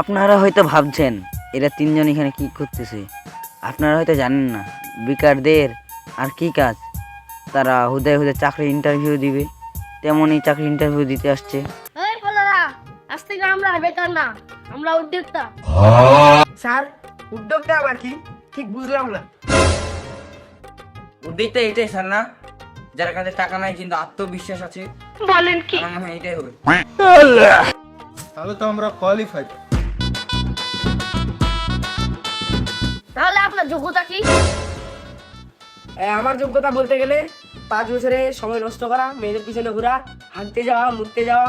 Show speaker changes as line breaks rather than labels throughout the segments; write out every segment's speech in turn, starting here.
আপনারা হয়তো ভাবছেন এরা তিনজন এখানে কি করতেছে? আপনারা হয়তো জানেন না বেকারদের আর কি কাজ? তারা হুদায় হুদায় চাকরি ইন্টারভিউ দিবে তেমনই চাকরি ইন্টারভিউ দিতে আসছে।
এই বলারা আজ থেকে আমরা বেকার না আমরা উদ্যোক্তা।
স্যার উদ্যোগটা আবার কি? ঠিক বুঝলাম না।
উদ্যোগটা এটাই স্যার না যার কাছে টাকা নাই কিন্তু আত্মবিশ্বাস আছে
বলেন কি?
আমার মনে হয় এটাই হবে।
তাহলে তো আমরা কোয়ালিফাইড
তাহলে আপনার যোগ্যতা কি?
আমার যোগ্যতা বলতে গেলে পাঁচ বছরে সময় নষ্ট করা মেয়েদের পিছনে ঘোরা হাঁটতে যাওয়া মুততে যাওয়া।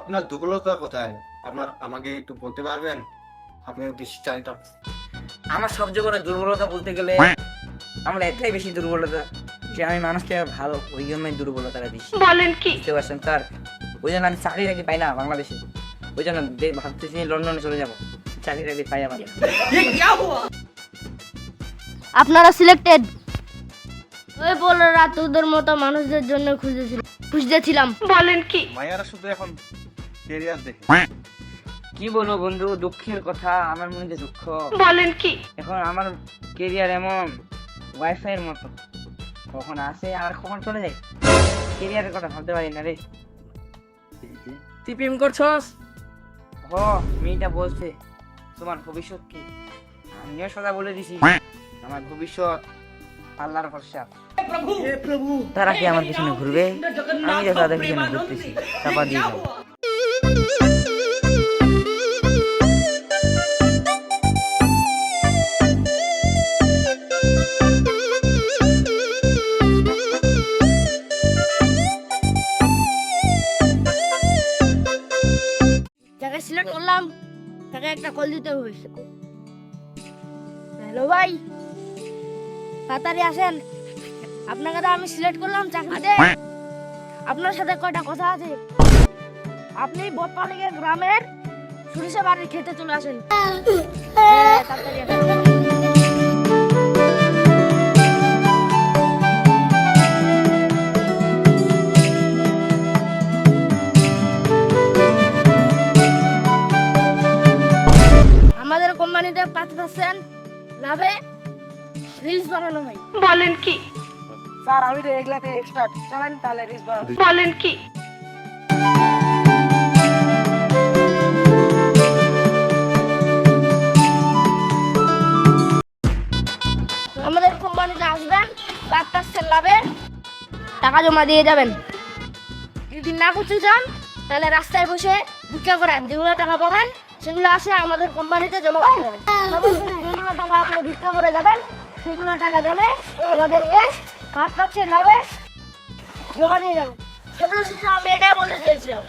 আপনার দুর্বলতা কোথায়? আপনার আমাকে একটু বলতে পারবেন? আপনি বেশি চাইটা
আমার সবচেয়ে বড় দুর্বলতা বলতে গেলে আমার এটাই বেশি দুর্বলতা যে আমি মানুষকে ভালো ওই জন্যই দুর্বলতাটা বেশি
বলেন কি?
বুঝতে পারছেন স্যার? ওই জন্য আমি চাকরি টাকরি পাই না বাংলাদেশে। ওই জন্য ভাবতেছি লন্ডনে চলে যাব। চাকরি টাকরি পাই আবার
আপনারা সিলেক্টেড ওই বলারা তোদের মতো মানুষদের জন্য খুঁজেছিলাম খুঁজতেছিলাম। বলেন কি?
মায়ারা শুধু এখন কেরিয়ার দেখে।
কি বলব বন্ধু দুঃখের কথা আমার মনে যে দুঃখ।
বলেন কি?
এখন আমার কেরিয়ার এমন ওয়াইফাই এর মতো। কখন আসে আর কখন চলে যায়? কেরিয়ারের কথা ভাবতে পারি না রে।
তুই প্রেম করছস?
হ মেয়েটা বলছে। তোমার ভবিষ্যৎ কি? আমিও সদা বলে দিছি আমার ভবিষ্যৎ আল্লাহর ভরসা। তারা কি আমার পিছনে ঘুরবে? আমি যে তাদের পিছনে ঘুরতেছি চাপা দিয়ে যাব
যাকে সিলেক্ট করলাম। তাকে একটা কল দিতে হয়েছে। হ্যালো ভাই তাড়াতাড়ি আসেন। আপনাকে তো আমি সিলেক্ট করলাম চাকরিতে আপনার সাথে কয়টা কথা আছে? আপনি বটপালিকে গ্রামের সরিষা বাড়ির খেতে চলে আসেন। হ্যাঁ, তাড়াতাড়ি আসেন। আমাদের কোম্পানিতে পাঁচ পার্সেন্ট লাভে রিলস বানানো হয় বলেন কি?
স্যার আমি তো এগুলাতে এক্সপার্ট চালান তাহলে রিস্ক বাড়াবো।
বলেন কি? আমাদের কোম্পানিতে আসবেন পাঁচ পার্সেন্ট লাভে টাকা জমা দিয়ে যাবেন। যদি না করতে চান তাহলে রাস্তায় বসে ভিক্ষা করেন। যেগুলো টাকা পাবেন সেগুলো আসে আমাদের কোম্পানিতে জমা করে দেবেন। যেগুলো টাকা আপনি ভিক্ষা করে যাবেন সেগুলো টাকা দেবে আমাদেরকে পাঁচ পার্সেন্ট লাভে জমা নিয়ে যাবেন সেগুলো আমি এটাই বলতে চেয়েছিলাম